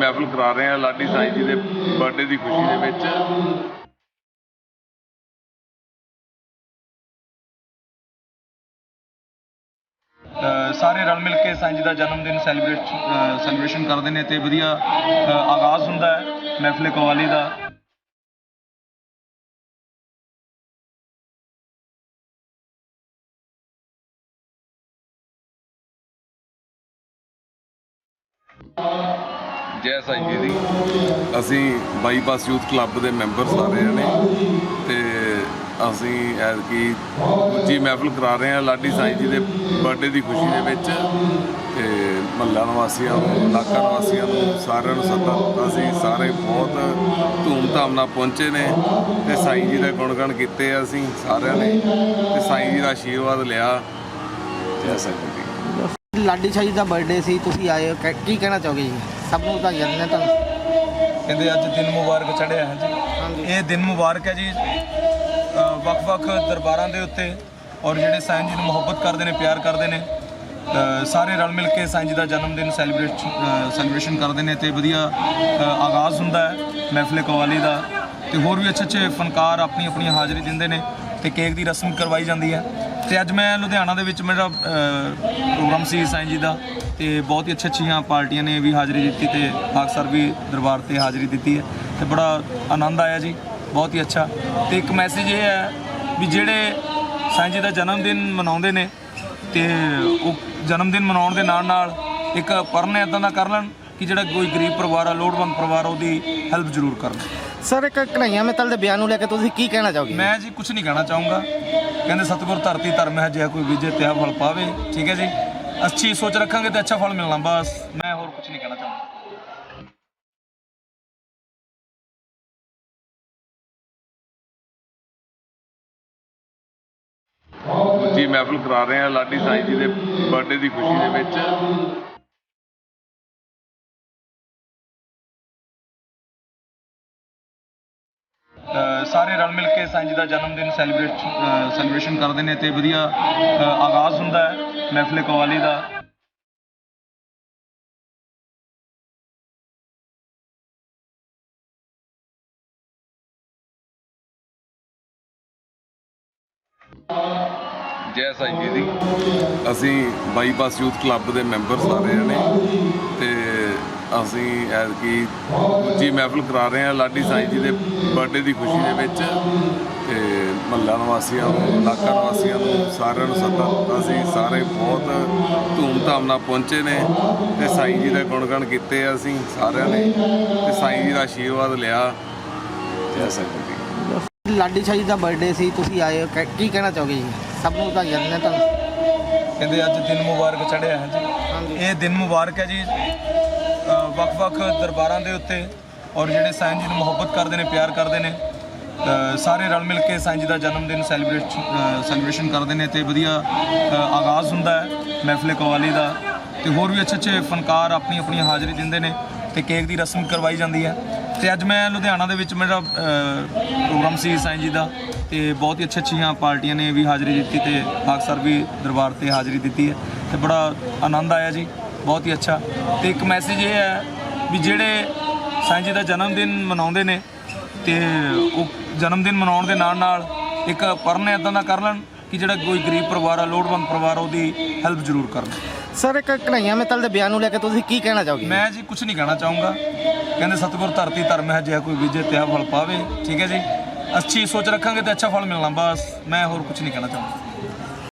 ਮਹਿਫਲ ਕਰਾ ਰਹੇ ਹਾਂ ਲਾਡੀ ਸਾਈਂ ਜੀ ਦੇ ਬਰਥਡੇ ਦੀ ਖੁਸ਼ੀ ਦੇ ਵਿੱਚ। ਸਾਰੇ ਰਲ ਮਿਲ ਕੇ ਸਾਈਂ ਜੀ ਦਾ ਜਨਮ ਦਿਨ ਸੈਲੀਬ੍ਰੇਟ ਸੈਲੀਬ੍ਰੇਸ਼ਨ ਕਰਦੇ ਨੇ ਤੇ ਵਧੀਆ ਆਗਾਜ਼ ਹੁੰਦਾ ਹੈ ਮਹਿਫਲੇ ਕਵਾਲੀ ਦਾ। ਜੈ ਸਾਈ ਜੀ ਦੀ। ਅਸੀਂ ਬਾਈਪਾਸ ਯੂਥ ਕਲੱਬ ਦੇ ਮੈਂਬਰ ਸਾਰੇ ਨੇ ਤੇ ਅਸੀਂ ਐਤਕੀ ਦੂਜੀ ਮਹਿਫਲ ਕਰਾ ਰਹੇ ਹਾਂ ਲਾਡੀ ਸਾਈ ਜੀ ਦੇ ਬਰਥਡੇ ਦੀ ਖੁਸ਼ੀ ਦੇ ਵਿੱਚ ਤੇ ਮਹੱਲਾ ਨਿਵਾਸੀਆਂ ਨੂੰ, ਇਲਾਕਾ ਨਿਵਾਸੀਆਂ ਨੂੰ ਸਾਰਿਆਂ ਨੂੰ ਸੱਦਾ ਦਿੱਤਾ। ਸੀ ਸਾਰੇ ਬਹੁਤ ਧੂਮਧਾਮ ਨਾਲ ਪਹੁੰਚੇ ਨੇ ਤੇ ਸਾਈ ਜੀ ਦੇ ਗੁਣਗਾਨ ਕੀਤੇ ਆ ਅਸੀਂ ਸਾਰਿਆਂ ਨੇ ਤੇ ਸਾਈ ਜੀ ਦਾ ਆਸ਼ੀਰਵਾਦ ਲਿਆ। ਜੈ ਸਾਈਂ ਜੀ। ਲਾਡੀ ਸ਼ਾਹ ਜੀ ਦਾ ਬਰਥਡੇ ਸੀ, ਤੁਸੀਂ ਆਏ ਹੋ। ਕਹਿ- ਕੀ ਕਹਿਣਾ ਚਾਹੋਗੇ ਜੀ? ਸਭ ਨੂੰ ਵਧਾਈਆਂ ਦਿੰਦੇ ਤੁਹਾਨੂੰ। ਕਹਿੰਦੇ ਅੱਜ ਦਿਨ ਮੁਬਾਰਕ ਚੜ੍ਹਿਆ ਹੈ ਜੀ। ਇਹ ਦਿਨ ਮੁਬਾਰਕ ਹੈ ਜੀ। ਅ, ਵੱਖ-ਵੱਖ ਦਰਬਾਰਾਂ ਦੇ ਉੱਤੇ ਔਰ ਜਿਹੜੇ ਸਾਈਂ ਜੀ ਨੂੰ ਮੁਹੱਬਤ ਕਰਦੇ ਨੇ ਪਿਆਰ ਕਰਦੇ ਨੇ ਅ, ਸਾਰੇ ਰਲ ਮਿਲ ਕੇ ਸਾਈਂ ਜੀ ਦਾ ਜਨਮ ਦਿਨ ਸੈਲੀਬ੍ਰੇਟ ਸੈਲੀਬ੍ਰੇਸ਼ਨ ਕਰਦੇ ਨੇ ਤੇ ਵਧੀਆ ਅ, ਆਗਾਜ਼ ਹੁੰਦਾ ਹੈ ਮਹਿਫਲੇ ਕਵਾਲੀ ਦਾ ਤੇ ਹੋਰ ਵੀ ਅੱਛੇ ਅੱਛੇ ਫਨਕਾਰ ਆਪਣੀ ਆਪਣੀ ਹਾਜ਼ਰੀ ਦਿੰਦੇ ਨੇ ਤੇ ਕੇਕ ਦੀ ਰਸਮ ਕਰਵਾਈ ਜਾਂਦੀ ਹੈ। ਤੇ ਅੱਜ ਮੈਂ ਲੁਧਿਆਣਾ ਦੇ ਵਿੱਚ ਮੇਰਾ ਅ, ਪ੍ਰੋਗਰਾਮ ਸੀ ਸਾਈਂ ਜੀ ਦਾ। ਤੇ ਬਹੁਤ ਹੀ ਅੱਛੀ ਅੱਛੀਆਂ ਪਾਰਟੀਆਂ ਨੇ ਵੀ ਹਾਜ਼ਰੀ ਦਿੱਤੀ ਤੇ ਖਾਕਸਰ ਵੀ ਦਰਬਾਰ ਤੇ ਹਾਜ਼ਰੀ ਦਿੱਤੀ ਹੈ ਤੇ ਬੜਾ ਆਨੰਦ ਆਇਆ ਜੀ ਬਹੁਤ ਹੀ ਅੱਛਾ। ਤੇ ਇੱਕ ਮੈਸੇਜ ਇਹ ਹੈ ਵੀ ਜਿਹੜੇ ਸਾਈਂ ਜੀ ਦਾ ਜਨਮ ਦਿਨ ਮਨਾਉਂਦੇ ਨੇ ਤੇ ਉਹ ਜਨਮ ਦਿਨ ਮਨਾਉਣ ਦੇ ਨਾਲ ਨਾਲ ਇੱਕ ਪਰਨ ਇਦਾਂ ਦਾ ਕਰ ਲੈਣ ਕਿ ਜਿਹੜਾ ਕੋਈ ਗਰੀਬ ਪਰਿਵਾਰ ਆ ਲੋੜਵੰਦ ਪਰਿਵਾਰ ਆ ਉਹਦੀ ਹੈਲਪ ਜ਼ਰੂਰ ਕਰਨ। ਸਰ ਇੱਕ ਕਨਈਆ ਮਿੱਤਲ ਦੇ ਬਿਆਨ ਨੂੰ ਲੈ ਕੇ ਤੁਸੀਂ ਕੀ ਕਹਿਣਾ ਚਾਹੋਗੇ? ਮੈਂ ਜੀ ਕੁਝ ਨਹੀਂ ਕਹਿਣਾ ਚਾਹੂੰਗਾ। ਕਹਿੰਦੇ ਸਤਿਗੁਰ ਧਰਤੀ ਧਰਮ ਹੈ ਜੇ ਕੋਈ ਵਿਜੇ ਤੇ ਫਲ ਪਾਵੇ। ਠੀਕ ਹੈ ਜੀ? ਅੱਛੀ ਸੋਚ ਰੱਖਾਂਗੇ ਤੇ ਅੱਛਾ ਫਲ ਮਿਲਣਾ ਬਸ। ਮੈਂ ਹੋਰ ਕੁਝ ਨਹੀਂ ਕਹਿਣਾ ਚਾਹੁੰਦਾ। ਦੂਜੀ ਮਹਿਫਲ ਕਰਾ ਰਹੇ ਹਾਂ ਲਾਡੀ ਸਾਈਂ ਜੀ ਦੇ ਬਰਥਡੇ ਦੀ ਖੁਸ਼ੀ ਦੇ ਵਿੱਚ। ਸਾਰੇ ਰਲ ਮਿਲ ਕੇ ਸਾਈਂ ਜੀ ਦਾ ਜਨਮ ਦਿਨ ਸੈਲੀਬ੍ਰੇਟ ਸੈਲੀਬ੍ਰੇਸ਼ਨ ਕਰਦੇ ਨੇ ਤੇ ਵਧੀਆ ਆਗਾਜ਼ ਹੁੰਦਾ ਹੈ। ਮਹਿਫਲੇ ਕਵਾਲੀ ਦਾ। ਜੈ ਸਾਈਂ ਜੀ ਦੀ। ਅਸੀਂ ਬਾਈਪਾਸ ਯੂਥ ਕਲੱਬ ਦੇ ਮੈਂਬਰ ਸਾਰੇ ਨੇ ਤੇ ਅਸੀਂ ਐਤਕੀ ਦੂਜੀ ਮਹਿਫਲ ਕਰਾ ਰਹੇ ਹਾਂ ਲਾਡੀ ਸਾਈਂ ਜੀ ਦੇ ਬਰਥਡੇ ਦੀ ਖੁਸ਼ੀ ਦੇ ਵਿੱਚ ਤੇ ਮਹੱਲਾ ਨਿਵਾਸੀਆਂ ਨੂੰ ਇਲਾਕਾ ਨਿਵਾਸੀਆਂ ਨੂੰ ਸਾਰਿਆਂ ਨੂੰ ਸੱਦਾ। ਦਿੱਤਾ ਸੀ ਸਾਰੇ ਬਹੁਤ ਧੂਮਧਾਮ ਨਾਲ ਪਹੁੰਚੇ ਨੇ ਤੇ ਸਾਈਂ ਜੀ ਦੇ ਗੁਣਗਾਨ ਕੀਤੇ ਆ ਅਸੀਂ ਸਾਰਿਆਂ ਨੇ ਤੇ ਸਾਈਂ ਜੀ ਦਾ ਆਸ਼ੀਰਵਾਦ ਲਿਆ। ਜੈ ਸਾਈਂ ਜੀ। ਦੀ ਲਾਡੀ ਸ਼ਾਹ ਜੀ ਦਾ ਬਰਥਡੇ ਸੀ ਤੁਸੀਂ ਆਏ ਹੋ। ਕੀ ਕਹਿਣਾ ਚਾਹੋਗੇ ਜੀ? ਸਭ ਨੂੰ ਵਧਾਈਆਂ ਦਿੰਦੇ ਤੁਹਾਨੂੰ? ਕਹਿੰਦੇ ਅੱਜ ਦਿਨ ਮੁਬਾਰਕ ਚੜ੍ਹਿਆ ਹੈ ਜੀ। ਇਹ ਦਿਨ ਮੁਬਾਰਕ ਹੈ ਜੀ। ਵੱਖ-ਵੱਖ ਦਰਬਾਰਾਂ ਦੇ ਉੱਤੇ ਔਰ ਜਿਹੜੇ ਸਾਈਂ ਜੀ ਨੂੰ ਮੁਹੱਬਤ ਕਰਦੇ ਨੇ, ਪਿਆਰ ਕਰਦੇ ਨੇ ਸਾਰੇ ਰਲ ਮਿਲ ਕੇ ਸਾਈਂ ਜੀ ਦਾ ਜਨਮ ਦਿਨ ਸੈਲੀਬ੍ਰੇਟ ਸੈਲੀਬ੍ਰੇਸ਼ਨ ਕਰਦੇ ਨੇ ਤੇ ਵਧੀਆ ਆਗਾਜ਼ ਹੁੰਦਾ ਹੈ ਮਹਿਫਲੇ ਕਵਾਲੀ ਦਾ। ਤੇ ਹੋਰ ਵੀ ਅੱਛੇ ਅੱਛੇ ਫਨਕਾਰ ਆਪਣੀ ਆਪਣੀ ਹਾਜ਼ਰੀ ਦਿੰਦੇ ਨੇ ਤੇ ਕੇਕ ਦੀ ਰਸਮ ਕਰਵਾਈ ਜਾਂਦੀ ਹੈ। ਤੇ ਅੱਜ ਮੈਂ ਲੁਧਿਆਣਾ ਦੇ ਵਿੱਚ ਮੇਰਾ ਪ੍ਰੋਗਰਾਮ ਸੀ ਸਾਈਂ ਜੀ ਦਾ ਤੇ ਬਹੁਤ ਹੀ ਅੱਛੀ ਅੱਛੀਆਂ ਪਾਰਟੀਆਂ ਨੇ ਵੀ ਹਾਜ਼ਰੀ ਦਿੱਤੀ ਤੇ ਖਾਕਸਰ ਵੀ ਦਰਬਾਰ ਤੇ ਹਾਜ਼ਰੀ ਦਿੱਤੀ ਹੈ ਤੇ ਬੜਾ ਆਨੰਦ ਆਇਆ ਜੀ। ਬਹੁਤ ਹੀ ਅੱਛਾ। ਤੇ ਇੱਕ ਮੈਸੇਜ ਇਹ ਹੈ ਵੀ ਜਿਹੜੇ ਸਾਈਂ ਜੀ ਦਾ ਜਨਮ ਦਿਨ ਮਨਾਉਂਦੇ ਨੇ ਤੇ ਉਹ ਜਨਮ ਦਿਨ ਮਨਾਉਣ ਦੇ ਨਾਲ ਨਾਲ ਇੱਕ ਪਰਨ ਇਦਾਂ ਦਾ ਕਰ ਲੈਣ ਕਿ ਜਿਹੜਾ ਕੋਈ ਗਰੀਬ ਪਰਿਵਾਰ ਆ ਲੋੜਵੰਦ ਪਰਿਵਾਰ ਆ ਉਹਦੀ ਹੈਲਪ ਜ਼ਰੂਰ ਕਰਨ। ਸਰ ਇੱਕ ਕਨਈਆ ਮਿੱਤਲ ਦੇ ਬਿਆਨ ਨੂੰ ਲੈ ਕੇ ਤੁਸੀਂ ਕੀ ਕਹਿਣਾ ਚਾਹੋਗੇ? ਮੈਂ ਜੀ ਕੁਝ ਨਹੀਂ ਕਹਿਣਾ ਚਾਹੂੰਗਾ। ਕਹਿੰਦੇ ਸਤਿਗੁਰ ਧਰਤੀ ਧਰਮ ਹੈ ਜੇ ਕੋਈ ਵਿਜੇ ਤੇ ਫਲ ਪਾਵੇ। ਠੀਕ ਹੈ ਜੀ? ਅੱਛੀ ਸੋਚ ਰੱਖਾਂਗੇ ਤੇ ਅੱਛਾ ਫਲ ਮਿਲਣਾ ਬਸ। ਮੈਂ ਹੋਰ ਕੁਝ ਨਹੀਂ ਕਹਿਣਾ ਚਾਹੁੰਦਾ।